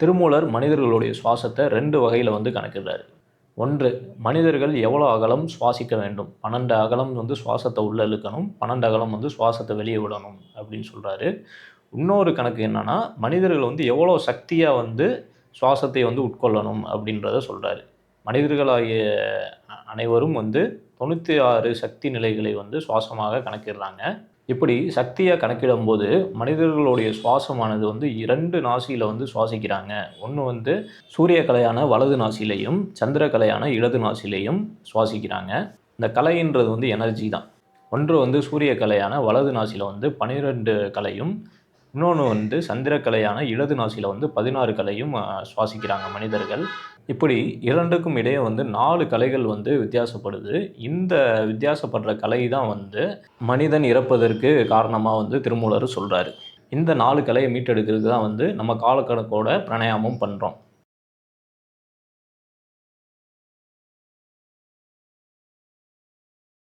திருமூலர் மனிதர்களுடைய சுவாசத்தை ரெண்டு வகையில் வந்து கணக்கிடுறாரு. ஒன்று மனிதர்கள் எவ்வளோ அகலம் சுவாசிக்க வேண்டும்? பன்னெண்டு அகலம் வந்து சுவாசத்தை உள்ளே இழுக்கணும் பன்னெண்டு அகலம் வந்து சுவாசத்தை வெளியே விடணும் அப்படின்னு சொல்கிறாரு இன்னொரு கணக்கு என்னென்னா மனிதர்கள் வந்து எவ்வளோ சக்தியாக வந்து சுவாசத்தை வந்து உட்கொள்ளணும் அப்படின்றத சொல்கிறாரு மனிதர்களாகிய அனைவரும் வந்து தொண்ணூற்றி ஆறு சக்தி நிலைகளை வந்து சுவாசமாக கணக்கிடுறாங்க. இப்படி சக்தியாக கணக்கிடும்போது மனிதர்களுடைய சுவாசமானது வந்து இரண்டு நாசியில் வந்து சுவாசிக்கிறாங்க. ஒன்று வந்து சூரிய கலையான வலது நாசிலையும் சந்திர கலையான இடது நாசிலையும் சுவாசிக்கிறாங்க. இந்த கலைன்றது வந்து எனர்ஜி தான். ஒன்று வந்து சூரிய கலையான வலது நாசியில் வந்து பனிரெண்டு கலையும் இன்னொன்று வந்து சந்திர கலையான இடது நாசியில் வந்து பதினாறு கலையும் சுவாசிக்கிறாங்க மனிதர்கள். இப்படி இரண்டுக்கும் இடையே வந்து நாலு கலைகள் வந்து வித்தியாசப்படுது. இந்த வித்தியாசப்படுற கலை தான் வந்து மனிதன் இறப்பதற்கு காரணமாக வந்து திருமூலர் சொல்கிறாரு இந்த நாலு கலையை மீட்டெடுக்கிறதுக்கு தான் வந்து நம்ம காலக்கணக்கோட பிரணயாமம் பண்ணுறோம்